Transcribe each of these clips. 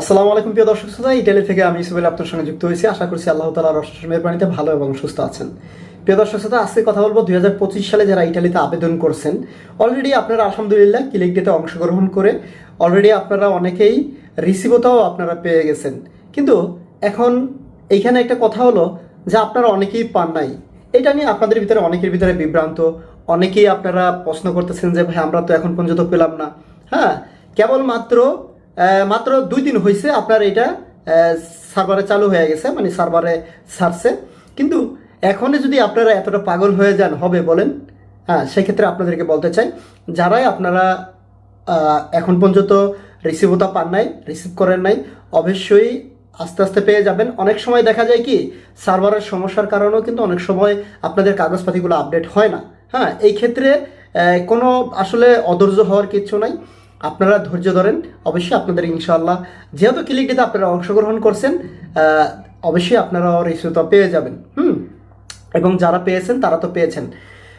আসসালামু আলাইকুম প্রিয় দর্শক শ্রোতা ইটালি থেকে আমি ইসুবেল আপনার সঙ্গে যুক্ত হয়েছি। আশা করছি আল্লাহ তালা রসমের পানিতে ভালো এবং সুস্থ আছেন। প্রিয় দর্শক শ্রোতা, আজকে কথা বলব দুই হাজার পঁচিশ সালে যারা ইটালিতে আবেদন করছেন অলরেডি আপনারা আলহামদুলিল্লাহ ক্লিক ডেতে অংশগ্রহণ করে অলরেডি আপনারা অনেকেই রিসিভতাও আপনারা পেয়ে গেছেন। কিন্তু এখন এইখানে একটা কথা হলো যে আপনারা অনেকেই পান নাই। এটা নিয়ে আপনাদের ভিতরে, অনেকের ভিতরে বিভ্রান্ত, অনেকেই আপনারা প্রশ্ন করতেছেন যে, ভাই, আমরা তো এখন পর্যন্ত পেলাম না। হ্যাঁ কেবলমাত্র মাত্র দুই দিন হয়েছে আপনার এটা সার্ভারে চালু হয়ে গেছে মানে সার্ভারে সারছে কিন্তু এখনই যদি আপনারা এতটা পাগল হয়ে যান, হবে বলেন হ্যাঁ সেক্ষেত্রে আপনাদেরকে বলতে চাই, যারাই আপনারা এখন পর্যন্ত রিসিভতা পান নাই রিসিভ করেন নাই, অবশ্যই আস্তে আস্তে পেয়ে যাবেন। অনেক সময় দেখা যায় কি সার্ভারের সমস্যার কারণেও কিন্তু অনেক সময় আপনাদের কাগজপাতিগুলো আপডেট হয় না। হ্যাঁ এই ক্ষেত্রে কোনো আসলে অধৈর্য হওয়ার কিচ্ছু নাই। আপনারা ধৈর্য ধরেন। অবশ্যই আপনাদের ইনশাআল্লাহ যেহেতু ক্লিকটিতে আপনারা অংশগ্রহণ করছেন অবশ্যই আপনারা রিসিভতা পেয়ে যাবেন। হুম? এবং যারা পেয়েছেন, তারা তো পেয়েছেন।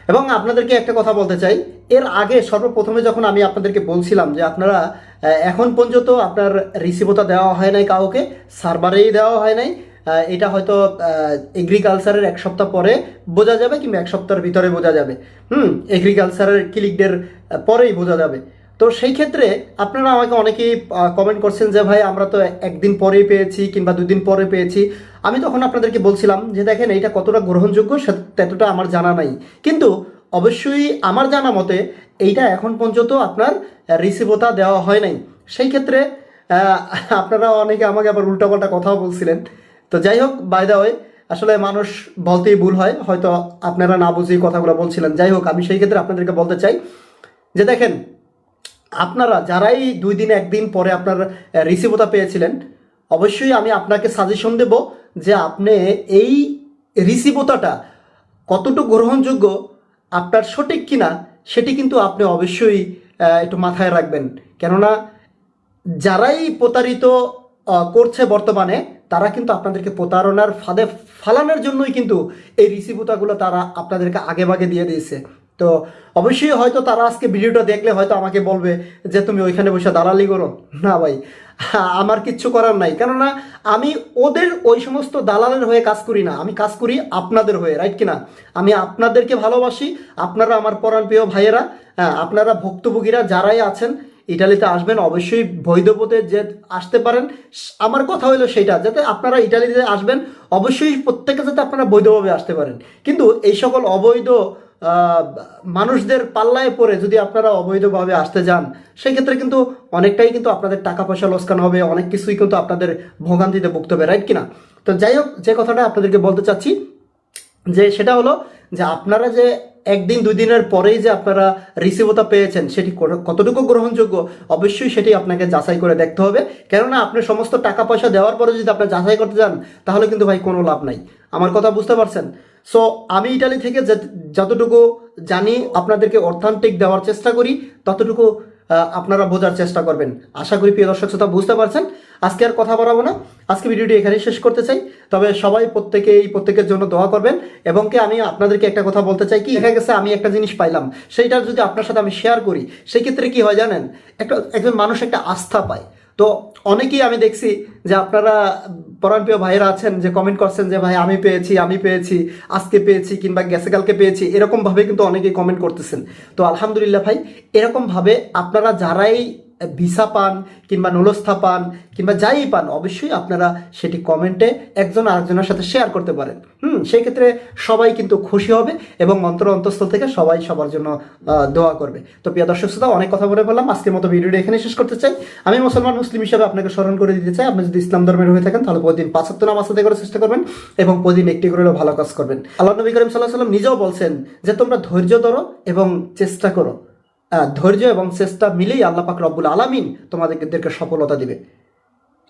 এবং আপনাদেরকে একটা কথা বলতে চাই। এর আগে সর্বপ্রথমে যখন আমি আপনাদেরকে বলছিলাম যে আপনারা এখন পর্যন্ত আপনার রিসিভতা দেওয়া হয় নাই কাউকে সার্ভারেই দেওয়া হয় নাই। এটা হয়তো এগ্রিকালচারের এক সপ্তাহ পরে বোঝা যাবে কিংবা এক সপ্তাহের ভিতরে বোঝা যাবে। হুম? এগ্রিকালচারের ক্লিকদের পরেই বোঝা যাবে। তো সেই ক্ষেত্রে আপনারা আমাকে অনেকেই কমেন্ট করছেন যে, ভাই, আমরা তো একদিন পরেই পেয়েছি কিংবা দুদিন পরে পেয়েছি। আমি তখন আপনাদেরকে বলছিলাম যে, দেখেন, এইটা কতটা গ্রহণযোগ্য ততটা আমার জানা নাই। কিন্তু অবশ্যই আমার জানা মতে এইটা এখন পর্যন্ত আপনার রিসিভতা দেওয়া হয় নাই। সেই ক্ষেত্রে আপনারা অনেকে আমাকে আবার উল্টাপাল্টা কথাও বলছিলেন। তো যাই হোক বাই দা আসলে মানুষ বলতেই ভুল হয়। হয়তো আপনারা না বুঝেই কথাগুলো বলছিলেন। যাই হোক, আমি সেই ক্ষেত্রে আপনাদেরকে বলতে চাই যে, দেখেন আপনারা যারাই দুই দিন একদিন পরে আপনার রিসিভতা পেয়েছিলেন, অবশ্যই আমি আপনাকে সাজেশন দেব যে আপনি এই রিসিভতাটা কতটুকু গ্রহণযোগ্য, আপনার সঠিক কিনা, সেটি কিন্তু আপনি অবশ্যই একটু মাথায় রাখবেন। কেননা যারাই প্রতারিত করছে বর্তমানে, তারা কিন্তু আপনাদেরকে প্রতারণার ফাঁদে ফালানোর জন্যই কিন্তু এই রিসিভতাগুলো তারা আপনাদেরকে আগে ভাগে দিয়ে দিয়েছে। তো অবশ্যই হয়তো তারা আজকে ভিডিওটা দেখলে হয়তো আমাকে বলবে যে তুমি ওইখানে বসে দালালি করো। না ভাই, আমার কিচ্ছু করার নাই। কেননা আমি ওদের ওই সমস্ত দালালের হয়ে কাজ করি না। আমি কাজ করি আপনাদের হয়ে রাইট কিনা? আমি আপনাদেরকে ভালোবাসি। আপনারা আমার পরাণ প্রিয় ভাইয়েরা হ্যাঁ আপনারা ভুক্তভোগীরা যারাই আছেন, ইটালিতে আসবেন, অবশ্যই বৈধপথে যে আসতে পারেন। আমার কথা হলো সেটা যাতে আপনারা ইটালিতে আসবেন, অবশ্যই প্রত্যেকে যাতে আপনারা বৈধভাবে আসতে পারেন। কিন্তু এই সকল অবৈধ মানুষদের পাল্লায় পরে যদি আপনারা অবৈধভাবে আসতে যান, সেক্ষেত্রে কিন্তু অনেকটাই কিন্তু আপনাদের টাকা পয়সা লোসকান হবে, অনেক কিছুই কিন্তু আপনাদের ভোগান্তিতে ভুগতে হবে রাইট কিনা? তো যাই হোক, যে কথাটা আপনাদেরকে বলতে চাচ্ছি, যে সেটা হলো যে আপনারা যে একদিন, দুই দিনের পরেই যে আপনারা রিসিভতা পেয়েছেন, সেটি কতটুকু গ্রহণযোগ্য? অবশ্যই সেটি আপনাকে যাচাই করে দেখতে হবে। কেননা আপনি সমস্ত টাকা পয়সা দেওয়ার পরে যদি আপনি যাচাই করতে যান, তাহলে কিন্তু ভাই কোনো লাভ নাই। আমার কথা বুঝতে পারছেন? সো আমি ইটালি থেকে যতটুকু জানি, আপনাদেরকে অর্থান্তিক দেওয়ার চেষ্টা করি, ততটুকু আপনারা বোঝার চেষ্টা করবেন। আশা করি প্রিয় দর্শক শ্রোতা বুঝতে পারছেন। আজকে আর কথা বাড়াবো না। আজকে ভিডিওটি এখানেই শেষ করতে চাই। তবে সবাই প্রত্যেকেই প্রত্যেকের জন্য দোয়া করবেন এবং কি আমি আপনাদেরকে একটা কথা বলতে চাই, কি দেখা গেছে আমি একটা জিনিস পাইলাম সেইটা যদি আপনার সাথে আমি শেয়ার করি সেই ক্ষেত্রে কি হয় জানেন, একটা, একজন মানুষ একটা আস্থা পায়। তো অনেকেই আমি দেখছি যে আপনারা পরাণপ্রিয় ভাইয়েরা আছেন যে কমেন্ট করছেন যে, ভাই, আমি পেয়েছি আমি পেয়েছি, আজকে পেয়েছি কিংবা গেছে, কালকে পেয়েছি, এরকমভাবে কিন্তু অনেকেই কমেন্ট করতেছেন। তো আলহামদুলিল্লাহ ভাই, এরকমভাবে আপনারা যারাই ভিসা পান কিংবা নুলস্থা পান কিংবা যাই পান, অবশ্যই আপনারা সেটি কমেন্টে একজন আরেকজনের সাথে শেয়ার করতে পারেন। হুম, সেই ক্ষেত্রে সবাই কিন্তু খুশি হবে এবং অন্তর অন্তঃস্থল থেকে সবাই সবার জন্য দোয়া করবে। তো প্রিয় দর্শক শ্রোতা, অনেক কথা বলে ফেললাম। আজকের মতো ভিডিওটি এখানে শেষ করতে চাই। আমি মুসলমান মুসলিম হিসাবে আপনাকে স্মরণ করে দিতে চাই। আপনি যদি ইসলাম ধর্মের হয়ে থাকেন, তাহলে প্রতিদিন পাঁচাত্তর নামাজ আদায় করার চেষ্টা করবেন এবং প্রতিদিন একটি করে ভালো কাজ করবেন। আল্লাহ নবী করিম সাল্লাহ সাল্লাম নিজেও বলছেন যে, তোমরা ধৈর্য ধরো এবং চেষ্টা করো। ধৈর্য এবং চেষ্টা মিলেই আল্লাহ পাক রব্বুল আলামিন তোমাদেরকে সফলতা দিবে।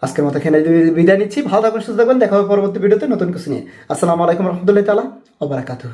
আজকের মতো এখানে বিদায় নিচ্ছি। ভালো থাকবেন সুস্থ থাকবেন দেখা হবে পরবর্তী ভিডিওতে নতুন কিছু নিয়ে। আসসালামু আলাইকুম রহমতুল্লাহ তালা ওবরাকাতুহ